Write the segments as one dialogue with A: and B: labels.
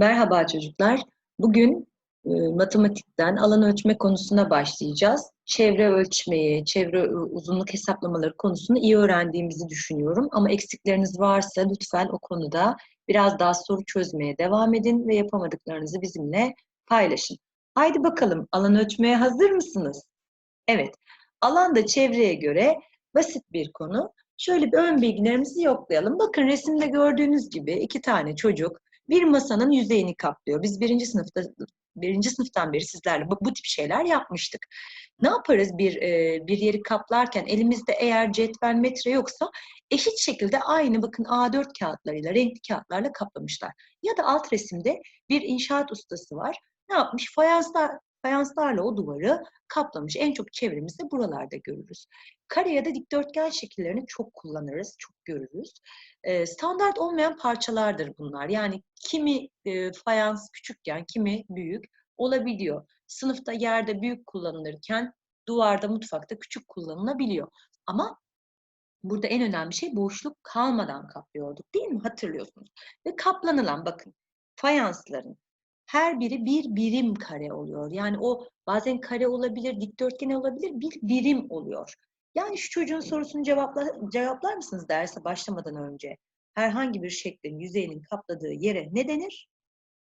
A: Merhaba çocuklar. Bugün e, matematikten alan ölçme konusuna başlayacağız. Çevre ölçmeyi, çevre e, uzunluk hesaplamaları konusunu iyi öğrendiğimizi düşünüyorum. Ama eksikleriniz varsa lütfen o konuda biraz daha soru çözmeye devam edin ve yapamadıklarınızı bizimle paylaşın. Haydi bakalım alan ölçmeye hazır mısınız? Evet. Alan da çevreye göre basit bir konu. Şöyle bir ön bilgilerimizi yoklayalım. Bakın resimde gördüğünüz gibi iki tane çocuk bir masanın yüzeyini kaplıyor. Biz birinci sınıfta birinci sınıftan beri sizlerle bu, bu tip şeyler yapmıştık. Ne yaparız bir e, bir yeri kaplarken elimizde eğer cetvel metre yoksa eşit şekilde aynı bakın A4 kağıtlarıyla renkli kağıtlarla kaplamışlar. Ya da alt resimde bir inşaat ustası var. Ne yapmış? Fayanslar fayanslarla o duvarı kaplamış. En çok çevremizde buralarda görürüz. Kare ya da dikdörtgen şekillerini çok kullanırız, çok görürüz. E, standart olmayan parçalardır bunlar. Yani kimi e, fayans küçükken, kimi büyük olabiliyor. Sınıfta yerde büyük kullanılırken duvarda, mutfakta küçük kullanılabiliyor. Ama burada en önemli şey boşluk kalmadan kaplıyorduk değil mi? Hatırlıyorsunuz. Ve kaplanılan bakın fayansların her biri bir birim kare oluyor. Yani o bazen kare olabilir, dikdörtgen olabilir, bir birim oluyor. Yani şu çocuğun sorusunu cevapla, cevaplar mısınız derse başlamadan önce? Herhangi bir şeklin yüzeyinin kapladığı yere ne denir?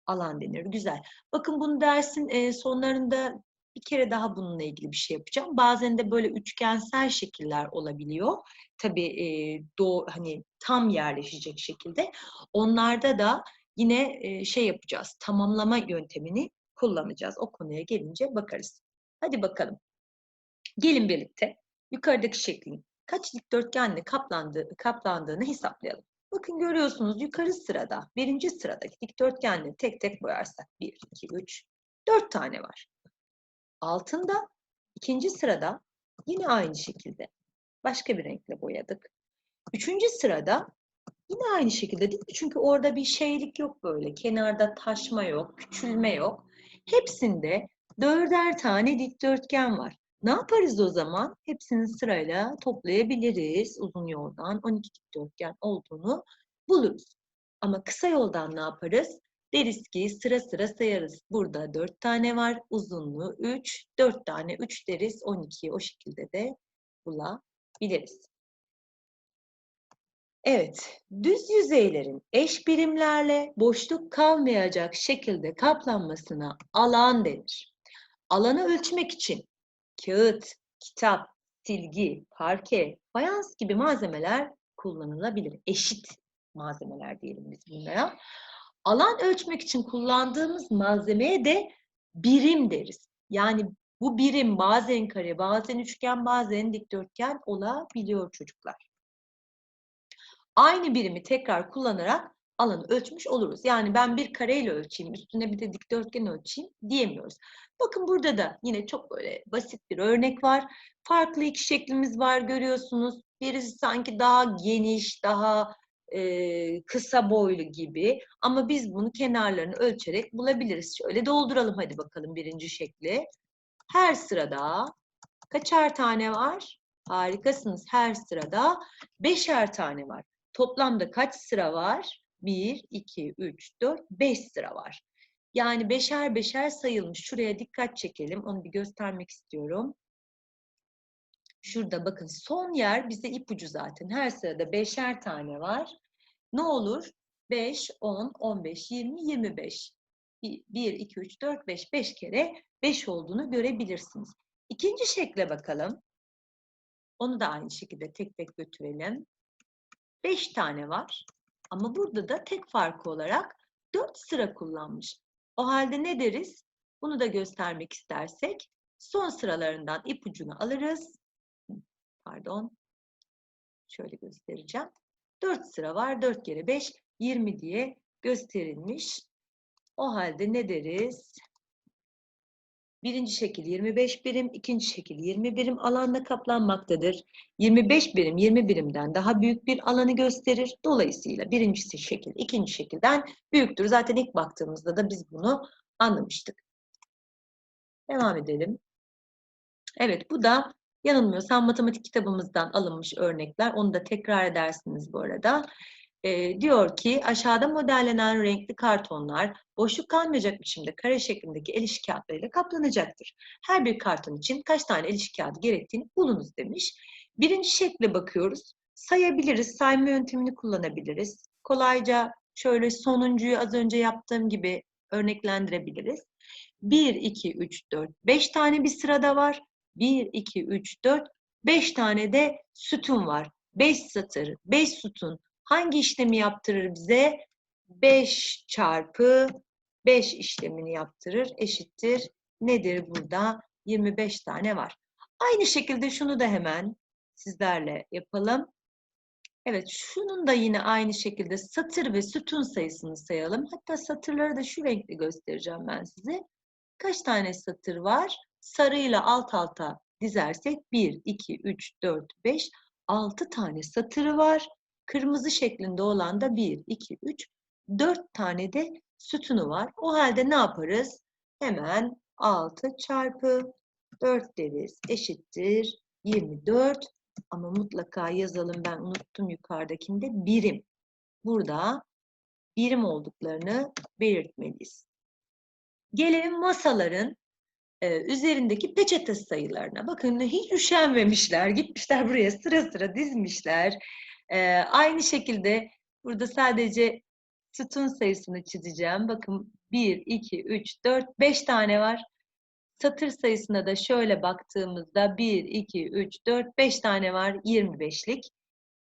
A: Alan denir. Güzel. Bakın bunu dersin e, sonlarında bir kere daha bununla ilgili bir şey yapacağım. Bazen de böyle üçgensel şekiller olabiliyor. Tabii e, doğu, hani tam yerleşecek şekilde. Onlarda da yine şey yapacağız. Tamamlama yöntemini kullanacağız. O konuya gelince bakarız. Hadi bakalım. Gelin birlikte yukarıdaki şeklin kaç dikdörtgenle kaplandığı, kaplandığını hesaplayalım. Bakın görüyorsunuz yukarı sırada, birinci sıradaki dikdörtgenle tek tek boyarsak 1, 2, 3, 4 tane var. Altında ikinci sırada yine aynı şekilde başka bir renkle boyadık. Üçüncü sırada yine aynı şekilde değil mi? Çünkü orada bir şeylik yok böyle. Kenarda taşma yok, küçülme yok. Hepsinde dörder tane dikdörtgen var. Ne yaparız o zaman? Hepsini sırayla toplayabiliriz. Uzun yoldan 12 dikdörtgen olduğunu buluruz. Ama kısa yoldan ne yaparız? Deriz ki sıra sıra sayarız. Burada 4 tane var. Uzunluğu 3. 4 tane 3 deriz. 12'yi o şekilde de bulabiliriz. Evet, düz yüzeylerin eş birimlerle boşluk kalmayacak şekilde kaplanmasına alan denir. Alanı ölçmek için kağıt, kitap, silgi, parke, fayans gibi malzemeler kullanılabilir. Eşit malzemeler diyelim biz bunlara. Alan ölçmek için kullandığımız malzemeye de birim deriz. Yani bu birim bazen kare, bazen üçgen, bazen dikdörtgen olabiliyor çocuklar. Aynı birimi tekrar kullanarak alanı ölçmüş oluruz. Yani ben bir kareyle ölçeyim, üstüne bir de dikdörtgen ölçeyim diyemiyoruz. Bakın burada da yine çok böyle basit bir örnek var. Farklı iki şeklimiz var görüyorsunuz. Birisi sanki daha geniş, daha e, kısa boylu gibi. Ama biz bunu kenarlarını ölçerek bulabiliriz. Şöyle dolduralım hadi bakalım birinci şekli. Her sırada kaçar tane var? Harikasınız. Her sırada beşer tane var. Toplamda kaç sıra var? 1, 2, 3, 4, 5 sıra var. Yani beşer beşer sayılmış. Şuraya dikkat çekelim. Onu bir göstermek istiyorum. Şurada bakın son yer bize ipucu zaten. Her sırada beşer tane var. Ne olur? 5, 10, 15, 20, 25. 1, 2, 3, 4, 5. 5 kere 5 olduğunu görebilirsiniz. İkinci şekle bakalım. Onu da aynı şekilde tek tek götürelim. 5 tane var. Ama burada da tek farkı olarak 4 sıra kullanmış. O halde ne deriz? Bunu da göstermek istersek son sıralarından ipucunu alırız. Pardon. Şöyle göstereceğim. 4 sıra var. 4 kere 5, 20 diye gösterilmiş. O halde ne deriz? Birinci şekil 25 birim, ikinci şekil 20 birim alanda kaplanmaktadır. 25 birim 20 birimden daha büyük bir alanı gösterir. Dolayısıyla birincisi şekil ikinci şekilden büyüktür. Zaten ilk baktığımızda da biz bunu anlamıştık. Devam edelim. Evet bu da yanılmıyorsam matematik kitabımızdan alınmış örnekler. Onu da tekrar edersiniz bu arada. E, diyor ki aşağıda modellenen renkli kartonlar boşluk kalmayacak biçimde kare şeklindeki el işi kağıtlarıyla kaplanacaktır. Her bir karton için kaç tane el işi kağıdı gerektiğini bulunuz demiş. Birinci şekle bakıyoruz. Sayabiliriz, sayma yöntemini kullanabiliriz. Kolayca şöyle sonuncuyu az önce yaptığım gibi örneklendirebiliriz. 1, 2, 3, 4, 5 tane bir sırada var. 1, 2, 3, 4, 5 tane de sütun var. 5 satır, 5 sütun hangi işlemi yaptırır bize? 5 çarpı 5 işlemini yaptırır. Eşittir. Nedir burada? 25 tane var. Aynı şekilde şunu da hemen sizlerle yapalım. Evet, şunun da yine aynı şekilde satır ve sütun sayısını sayalım. Hatta satırları da şu renkle göstereceğim ben size. Kaç tane satır var? Sarıyla alt alta dizersek 1, 2, 3, 4, 5, 6 tane satırı var. Kırmızı şeklinde olan da 1, 2, 3, 4 tane de sütunu var. O halde ne yaparız? Hemen 6 çarpı 4 deriz. Eşittir 24. Ama mutlaka yazalım ben unuttum yukarıdakinde birim. Burada birim olduklarını belirtmeliyiz. Gelelim masaların e, üzerindeki peçete sayılarına. Bakın hiç üşenmemişler. Gitmişler buraya sıra sıra dizmişler. E, aynı şekilde burada sadece sütun sayısını çizeceğim. Bakın 1, 2, 3, 4, 5 tane var. Satır sayısına da şöyle baktığımızda 1, 2, 3, 4, 5 tane var 25'lik.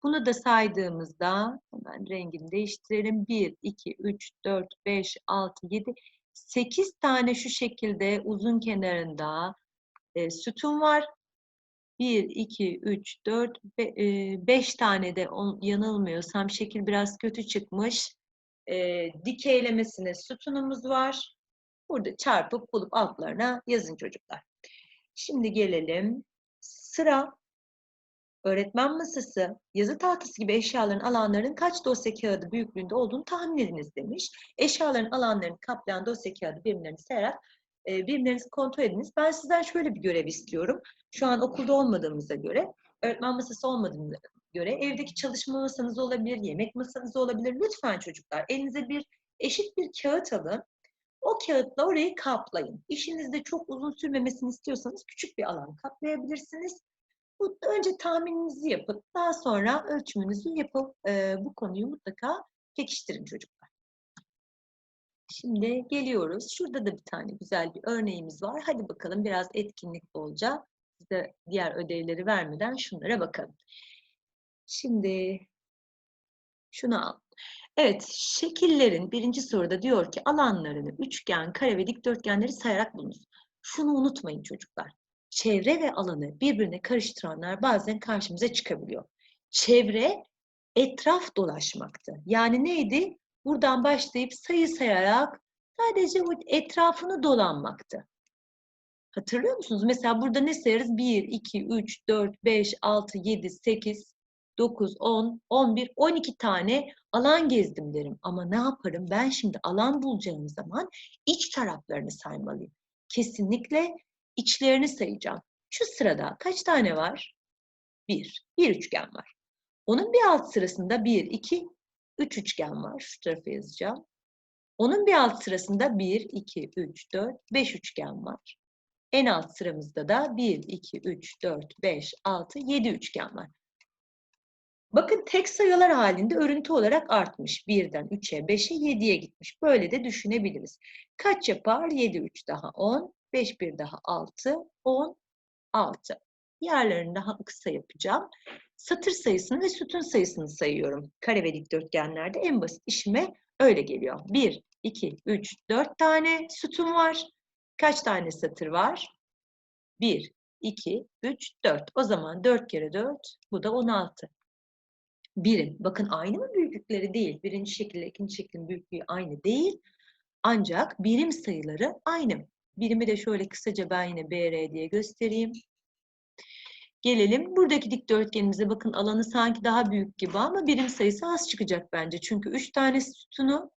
A: Bunu da saydığımızda hemen rengini değiştirelim. 1, 2, 3, 4, 5, 6, 7, 8 tane şu şekilde uzun kenarında e, sütun var. 1, 2, 3, 4, 5 tane de on, yanılmıyorsam şekil biraz kötü çıkmış. E, dikeylemesine sütunumuz var. Burada çarpıp bulup altlarına yazın çocuklar. Şimdi gelelim. Sıra öğretmen masası, yazı tahtası gibi eşyaların alanlarının kaç dosya kağıdı büyüklüğünde olduğunu tahmin ediniz demiş. Eşyaların alanlarını kaplayan dosya kağıdı birimlerini sayarak e, kontrol ediniz. Ben sizden şöyle bir görev istiyorum. Şu an okulda olmadığımıza göre, öğretmen masası olmadığımıza göre evdeki çalışma masanız olabilir, yemek masanız olabilir. Lütfen çocuklar elinize bir eşit bir kağıt alın. O kağıtla orayı kaplayın. İşinizde çok uzun sürmemesini istiyorsanız küçük bir alan kaplayabilirsiniz. Önce tahmininizi yapıp daha sonra ölçümünüzü yapıp e, bu konuyu mutlaka pekiştirin çocuklar. Şimdi geliyoruz. Şurada da bir tane güzel bir örneğimiz var. Hadi bakalım biraz etkinlik bolca. Size diğer ödevleri vermeden şunlara bakalım. Şimdi şunu al. Evet, şekillerin birinci soruda diyor ki alanlarını üçgen, kare ve dikdörtgenleri sayarak bulunuz. Şunu unutmayın çocuklar. Çevre ve alanı birbirine karıştıranlar bazen karşımıza çıkabiliyor. Çevre etraf dolaşmaktı. Yani neydi? Buradan başlayıp sayı sayarak sadece etrafını dolanmaktı. Hatırlıyor musunuz? Mesela burada ne sayarız? 1, 2, 3, 4, 5, 6, 7, 8, 9, 10, 11, 12 tane alan gezdim derim. Ama ne yaparım? Ben şimdi alan bulacağım zaman iç taraflarını saymalıyım. Kesinlikle içlerini sayacağım. Şu sırada kaç tane var? Bir. Bir üçgen var. Onun bir alt sırasında bir, iki, üç üçgen var. Şu tarafa yazacağım. Onun bir alt sırasında bir, iki, üç, dört, beş üçgen var. En alt sıramızda da bir, iki, üç, dört, beş, altı, yedi üçgen var. Bakın tek sayılar halinde örüntü olarak artmış. 1'den 3'e, 5'e, 7'ye gitmiş. Böyle de düşünebiliriz. Kaç yapar? 7, 3 daha 10, 5, 1 daha 6, 10, 6. Diğerlerini daha kısa yapacağım. Satır sayısını ve sütun sayısını sayıyorum. Kare ve dikdörtgenlerde en basit işime öyle geliyor. 1, 2, 3, 4 tane sütun var. Kaç tane satır var? 1, 2, 3, 4. O zaman 4 kere 4, bu da 16 birim. Bakın aynı mı büyüklükleri değil. Birinci şekilde ikinci şeklin büyüklüğü aynı değil. Ancak birim sayıları aynı. Birimi de şöyle kısaca ben yine BR diye göstereyim. Gelelim buradaki dikdörtgenimize bakın alanı sanki daha büyük gibi ama birim sayısı az çıkacak bence. Çünkü 3 tane sütunu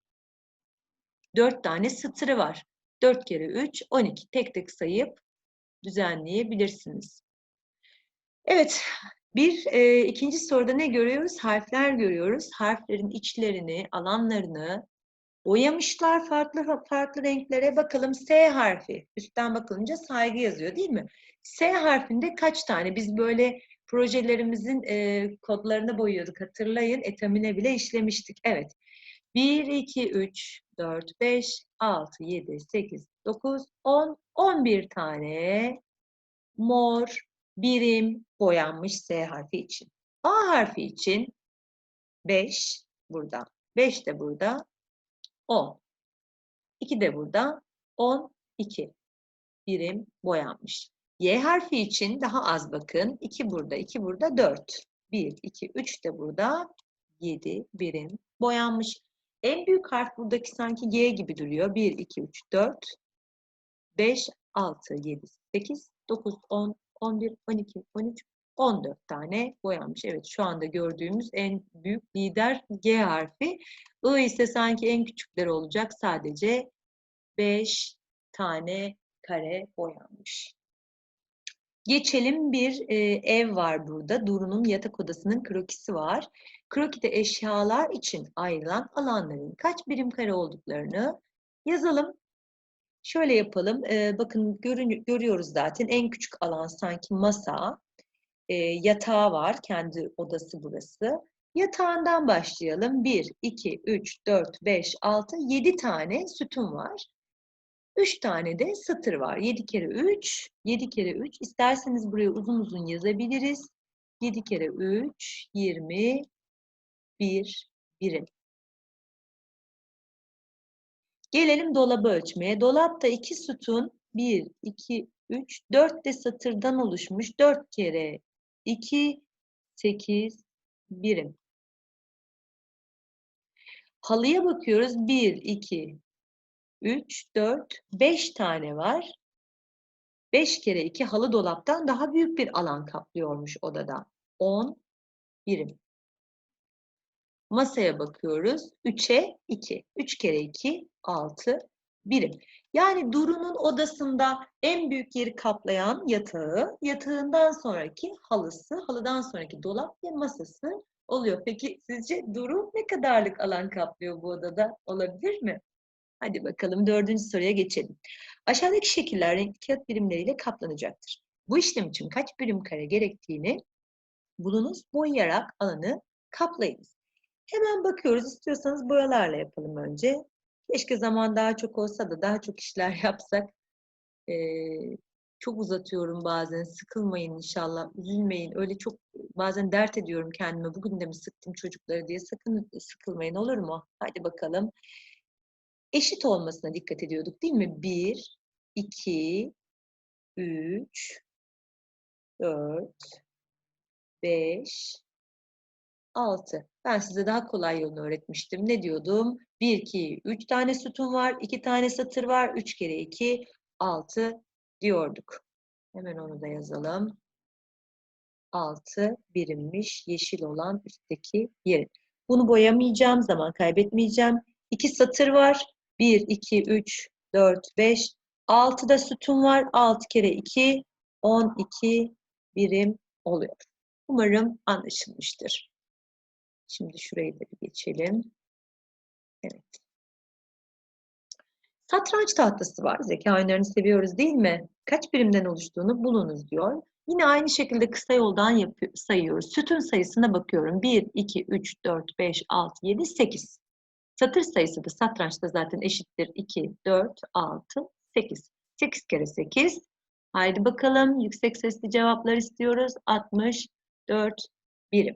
A: 4 tane satırı var. 4 kere 3 12 tek tek sayıp düzenleyebilirsiniz. Evet Bir e, ikinci soruda ne görüyoruz? Harfler görüyoruz. Harflerin içlerini, alanlarını boyamışlar farklı farklı renklere. Bakalım S harfi. Üstten bakılınca saygı yazıyor değil mi? S harfinde kaç tane? Biz böyle projelerimizin e, kodlarını boyuyorduk. Hatırlayın. Etamine bile işlemiştik. Evet. 1, 2, 3, 4, 5, 6, 7, 8, 9, 10, 11 tane mor birim boyanmış S harfi için. A harfi için 5 burada. 5 de burada. 10. 2 de burada. 12 birim boyanmış. Y harfi için daha az bakın. 2 burada, 2 burada, 4. 1, 2, 3 de burada. 7 birim boyanmış. En büyük harf buradaki sanki G gibi duruyor. 1, 2, 3, 4, 5, 6, 7, 8, 9, 10, 11, 12, 13, 14 tane boyanmış. Evet şu anda gördüğümüz en büyük lider G harfi. I ise sanki en küçükleri olacak. Sadece 5 tane kare boyanmış. Geçelim bir e, ev var burada. Duru'nun yatak odasının krokisi var. Krokide eşyalar için ayrılan alanların kaç birim kare olduklarını yazalım. Şöyle yapalım. E, bakın görün, görüyoruz zaten en küçük alan sanki masa. E, yatağı var. Kendi odası burası. Yatağından başlayalım. 1, 2, 3, 4, 5, 6, 7 tane sütun var. 3 tane de satır var. 7 kere 3, 7 kere 3. İsterseniz buraya uzun uzun yazabiliriz. 7 kere 3, 20, 1 birim. Gelelim dolabı ölçmeye. Dolapta iki sütun 1, 2, 3, 4 de satırdan oluşmuş. 4 kere 2, 8 birim. Halıya bakıyoruz. 1, 2, 3, 4, 5 tane var. 5 kere 2 halı dolaptan daha büyük bir alan kaplıyormuş odada. 10 birim. Masaya bakıyoruz. 3'e 2. 3 kere 2, 6 birim. Yani Duru'nun odasında en büyük yeri kaplayan yatağı, yatağından sonraki halısı, halıdan sonraki dolap ve masası oluyor. Peki sizce Duru ne kadarlık alan kaplıyor bu odada? Olabilir mi? Hadi bakalım dördüncü soruya geçelim. Aşağıdaki şekiller renkli kağıt birimleriyle kaplanacaktır. Bu işlem için kaç birim kare gerektiğini bulunuz, boyayarak alanı kaplayınız. Hemen bakıyoruz. İstiyorsanız boyalarla yapalım önce. Keşke zaman daha çok olsa da daha çok işler yapsak. Ee, çok uzatıyorum bazen. Sıkılmayın inşallah. Üzülmeyin. Öyle çok bazen dert ediyorum kendime. Bugün de mi sıktım çocukları diye. Sakın sıkılmayın olur mu? Hadi bakalım. Eşit olmasına dikkat ediyorduk değil mi? 1, 2, 3, 4, 5, 6. Ben size daha kolay yolunu öğretmiştim. Ne diyordum? 1, 2, 3 tane sütun var, 2 tane satır var. 3 kere 2, 6 diyorduk. Hemen onu da yazalım. 6 birimmiş yeşil olan üstteki yeri. Bunu boyamayacağım, zaman kaybetmeyeceğim. 2 satır var. 1, 2, 3, 4, 5, 6 da sütun var. 6 kere 2, 12 birim oluyor. Umarım anlaşılmıştır. Şimdi şurayı da bir geçelim. Evet. Satranç tahtası var. Zeka oyunlarını seviyoruz değil mi? Kaç birimden oluştuğunu bulunuz diyor. Yine aynı şekilde kısa yoldan sayıyoruz. Sütun sayısına bakıyorum. 1, 2, 3, 4, 5, 6, 7, 8. Satır sayısı da satrançta zaten eşittir. 2, 4, 6, 8. 8 kere 8. Haydi bakalım yüksek sesli cevaplar istiyoruz. 64 birim.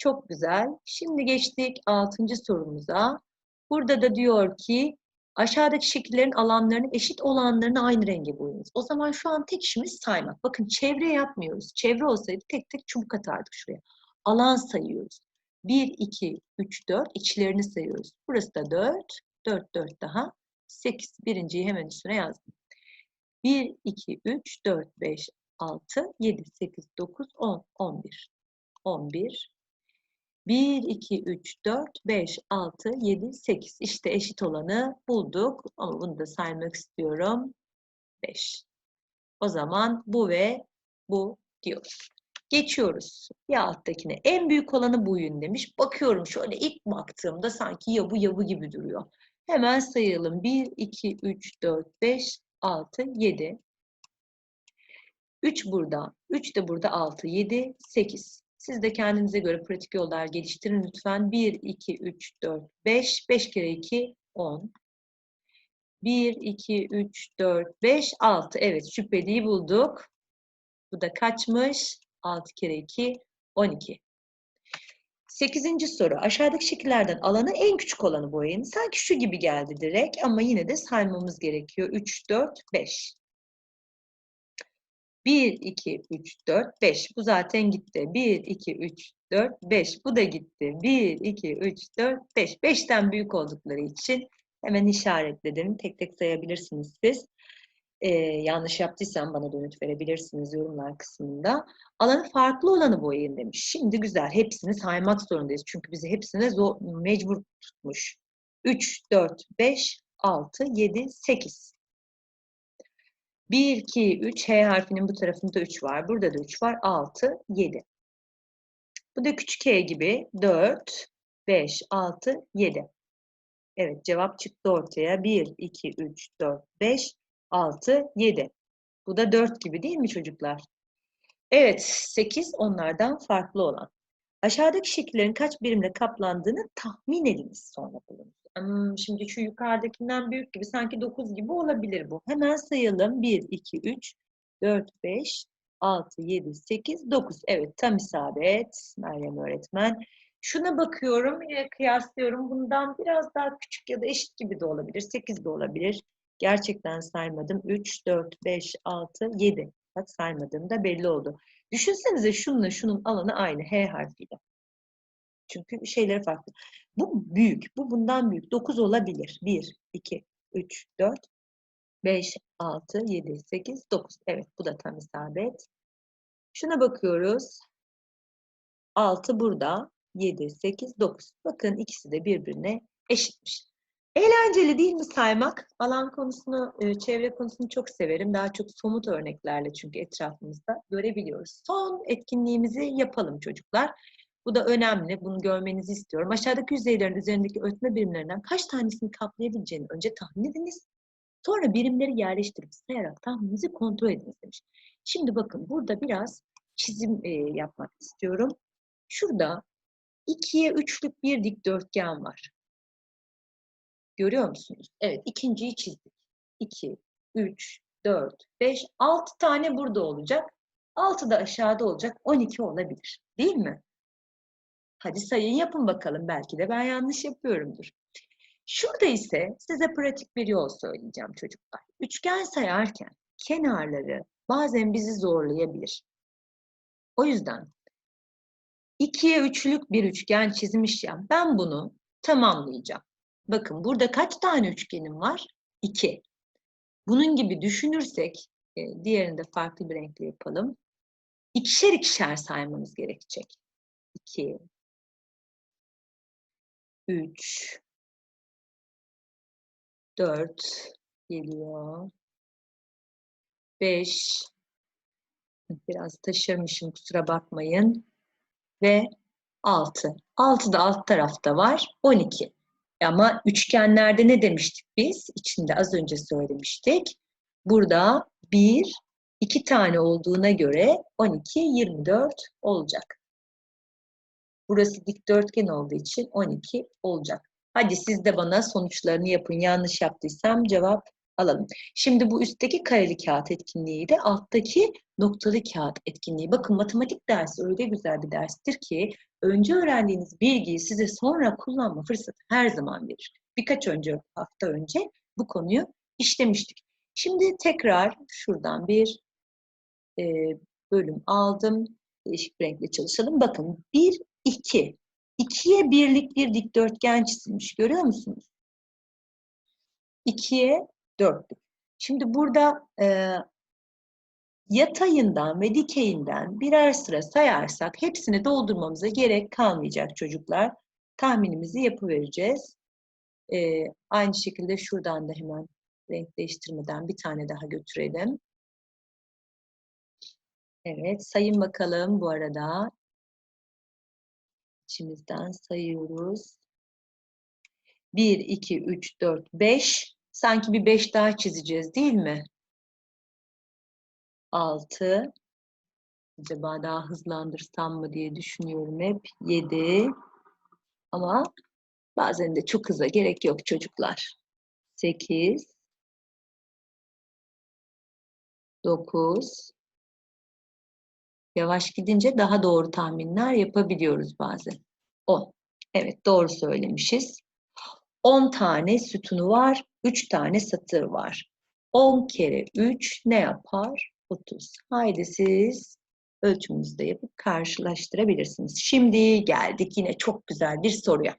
A: Çok güzel. Şimdi geçtik 6. sorumuza. Burada da diyor ki aşağıdaki şekillerin alanlarını eşit olanlarını aynı renge boyayınız. O zaman şu an tek işimiz saymak. Bakın çevre yapmıyoruz. Çevre olsaydı tek tek çubuk atardık şuraya. Alan sayıyoruz. 1, 2, 3, 4 içlerini sayıyoruz. Burası da 4. 4, 4 daha. 8. Birinciyi hemen üstüne yazdım. 1, 2, 3, 4, 5, 6, 7, 8, 9, 10, 11. 11. 1, 2, 3, 4, 5, 6, 7, 8. İşte eşit olanı bulduk. Ama bunu da saymak istiyorum. 5. O zaman bu ve bu diyoruz. Geçiyoruz bir alttakine. En büyük olanı buyun demiş. Bakıyorum şöyle ilk baktığımda sanki ya bu ya bu gibi duruyor. Hemen sayalım. 1, 2, 3, 4, 5, 6, 7. 3 burada, 3 de burada 6, 7, 8. Siz de kendinize göre pratik yollar geliştirin lütfen. 1, 2, 3, 4, 5. 5 kere 2, 10. 1, 2, 3, 4, 5, 6. Evet şüpheliyi bulduk. Bu da kaçmış? 6 kere 2, 12. Sekizinci soru. Aşağıdaki şekillerden alanı en küçük olanı boyayın. Sanki şu gibi geldi direkt ama yine de saymamız gerekiyor. 3, 4, 5. 1, 2, 3, 4, 5. Bu zaten gitti. 1, 2, 3, 4, 5. Bu da gitti. 1, 2, 3, 4, 5. 5'ten büyük oldukları için hemen işaretledim. Tek tek sayabilirsiniz siz. Ee, yanlış yaptıysam bana dönüt verebilirsiniz yorumlar kısmında. Alanı farklı olanı boyayın demiş. Şimdi güzel. Hepsini saymak zorundayız. Çünkü bizi hepsine zor, mecbur tutmuş. 3, 4, 5, 6, 7, 8. 1, 2, 3. H harfinin bu tarafında 3 var. Burada da 3 var. 6, 7. Bu da küçük H gibi. 4, 5, 6, 7. Evet cevap çıktı ortaya. 1, 2, 3, 4, 5, 6, 7. Bu da 4 gibi değil mi çocuklar? Evet 8 onlardan farklı olan. Aşağıdaki şekillerin kaç birimle kaplandığını tahmin ediniz sonra bulunuz. Hmm, şimdi şu yukarıdakinden büyük gibi sanki 9 gibi olabilir bu. Hemen sayalım. 1, 2, 3, 4, 5, 6, 7, 8, 9. Evet tam isabet Meryem öğretmen. Şuna bakıyorum, yine kıyaslıyorum. Bundan biraz daha küçük ya da eşit gibi de olabilir. 8 de olabilir. Gerçekten saymadım. 3, 4, 5, 6, 7. Bak saymadığım da belli oldu. Düşünsenize şununla şunun alanı aynı. H harfiyle. Çünkü şeyleri farklı. Bu büyük. Bu bundan büyük. 9 olabilir. 1, 2, 3, 4, 5, 6, 7, 8, 9. Evet bu da tam isabet. Şuna bakıyoruz. 6 burada. 7, 8, 9. Bakın ikisi de birbirine eşitmiş. Eğlenceli değil mi saymak? Alan konusunu, e, çevre konusunu çok severim. Daha çok somut örneklerle çünkü etrafımızda görebiliyoruz. Son etkinliğimizi yapalım çocuklar. Bu da önemli. Bunu görmenizi istiyorum. Aşağıdaki yüzeylerin üzerindeki ölçme birimlerinden kaç tanesini kaplayabileceğini önce tahmin ediniz. Sonra birimleri yerleştirip sayarak tahmininizi kontrol ediniz demiş. Şimdi bakın burada biraz çizim e, yapmak istiyorum. Şurada ikiye üçlük bir dikdörtgen var. Görüyor musunuz? Evet, ikinciyi çizdik. 2, 3, 4, 5, 6 tane burada olacak. 6 da aşağıda olacak. 12 olabilir. Değil mi? Hadi sayın yapın bakalım. Belki de ben yanlış yapıyorumdur. Şurada ise size pratik bir yol söyleyeceğim çocuklar. Üçgen sayarken kenarları bazen bizi zorlayabilir. O yüzden ikiye üçlük bir üçgen çizmişken ben bunu tamamlayacağım. Bakın burada kaç tane üçgenim var? 2. Bunun gibi düşünürsek, e, diğerini de farklı bir renkle yapalım. İkişer ikişer saymanız gerekecek. 2, 3, 4 geliyor. 5, biraz taşırmışım kusura bakmayın. Ve 6. 6 da alt tarafta var. 12. Ama üçgenlerde ne demiştik biz? İçinde az önce söylemiştik. Burada 1, 2 tane olduğuna göre 12, 24 olacak. Burası dikdörtgen olduğu için 12 olacak. Hadi siz de bana sonuçlarını yapın. Yanlış yaptıysam cevap alalım. Şimdi bu üstteki kareli kağıt etkinliği de alttaki noktalı kağıt etkinliği. Bakın matematik dersi öyle güzel bir derstir ki önce öğrendiğiniz bilgiyi size sonra kullanma fırsatı her zaman verir. Birkaç önce hafta önce bu konuyu işlemiştik. Şimdi tekrar şuradan bir e, bölüm aldım. Değişik bir renkle çalışalım. Bakın 1, 2. 2'ye birlik bir dikdörtgen çizilmiş. Görüyor musunuz? 2'ye dörtlük. Şimdi burada e, yatayından ve dikeyinden birer sıra sayarsak hepsini doldurmamıza gerek kalmayacak çocuklar. Tahminimizi yapıvereceğiz. E, aynı şekilde şuradan da hemen renk değiştirmeden bir tane daha götürelim. Evet, sayın bakalım bu arada. İçimizden sayıyoruz. 1, 2, 3, 4, 5. Sanki bir 5 daha çizeceğiz değil mi? 6. Acaba daha hızlandırsam mı diye düşünüyorum hep. 7. Ama bazen de çok hıza gerek yok çocuklar. 8. 9. Yavaş gidince daha doğru tahminler yapabiliyoruz bazen. 10. Evet doğru söylemişiz. 10 tane sütunu var, 3 tane satır var. 10 kere 3 ne yapar? 30. Haydi siz ölçümünüzü de yapıp karşılaştırabilirsiniz. Şimdi geldik yine çok güzel bir soruya.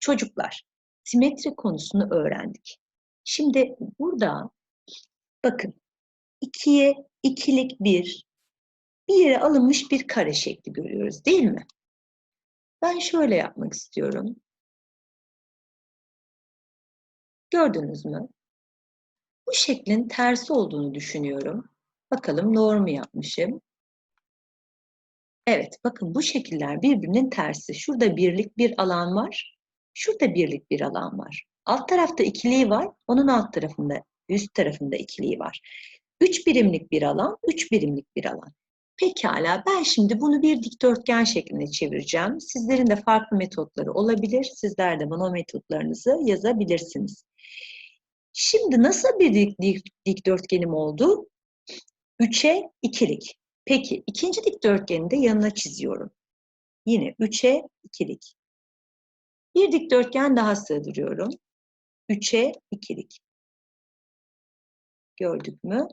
A: Çocuklar, simetri konusunu öğrendik. Şimdi burada bakın ikiye ikilik bir bir yere alınmış bir kare şekli görüyoruz değil mi? Ben şöyle yapmak istiyorum. Gördünüz mü? Bu şeklin tersi olduğunu düşünüyorum. Bakalım doğru mu yapmışım? Evet, bakın bu şekiller birbirinin tersi. Şurada birlik bir alan var. Şurada birlik bir alan var. Alt tarafta ikiliği var. Onun alt tarafında, üst tarafında ikiliği var. Üç birimlik bir alan, üç birimlik bir alan. Pekala, ben şimdi bunu bir dikdörtgen şeklinde çevireceğim. Sizlerin de farklı metotları olabilir. Sizler de bana metotlarınızı yazabilirsiniz. Şimdi nasıl bir dik, dik, dikdörtgenim oldu? 3'e ikilik. Peki ikinci dikdörtgeni de yanına çiziyorum. Yine 3'e ikilik. Bir dikdörtgen daha sığdırıyorum. 3'e ikilik. Gördük mü?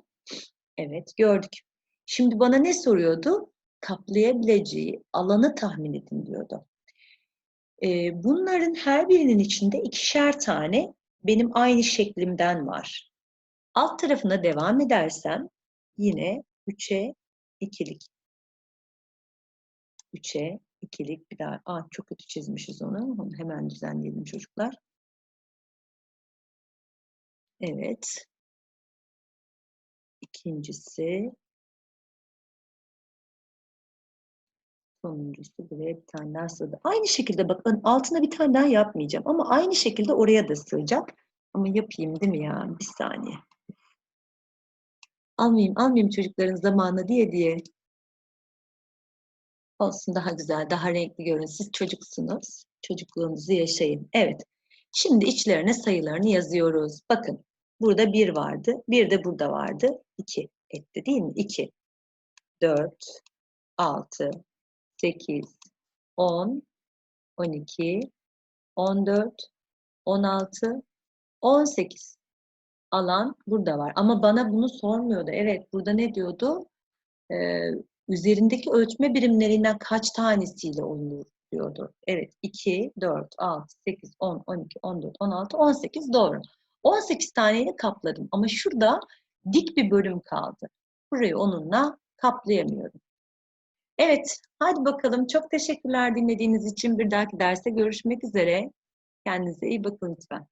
A: Evet gördük. Şimdi bana ne soruyordu? Kaplayabileceği alanı tahmin edin diyordu. Ee, bunların her birinin içinde ikişer tane benim aynı şeklimden var. Alt tarafına devam edersem yine 3'e ikilik. 3'e ikilik bir daha. Aa, çok kötü çizmişiz onu. Onu hemen düzenleyelim çocuklar. Evet. İkincisi sonuncusu buraya bir tane daha sığdı. Aynı şekilde bakın altına bir tane daha yapmayacağım ama aynı şekilde oraya da sığacak. Ama yapayım değil mi ya? Bir saniye. Almayayım, almayayım çocukların zamanı diye diye. Olsun daha güzel, daha renkli görün. Siz çocuksunuz. Çocukluğunuzu yaşayın. Evet. Şimdi içlerine sayılarını yazıyoruz. Bakın. Burada bir vardı. Bir de burada vardı. İki etti değil mi? İki. Dört. Altı. Sekiz. On. On iki. On dört. On altı. On sekiz alan burada var. Ama bana bunu sormuyordu. Evet burada ne diyordu? Ee, üzerindeki ölçme birimlerinden kaç tanesiyle olunur diyordu. Evet 2, 4, 6, 8, 10, 12, 14, 16, 18 doğru. 18 taneyle kapladım ama şurada dik bir bölüm kaldı. Burayı onunla kaplayamıyorum. Evet, hadi bakalım. Çok teşekkürler dinlediğiniz için. Bir dahaki derste görüşmek üzere. Kendinize iyi bakın lütfen.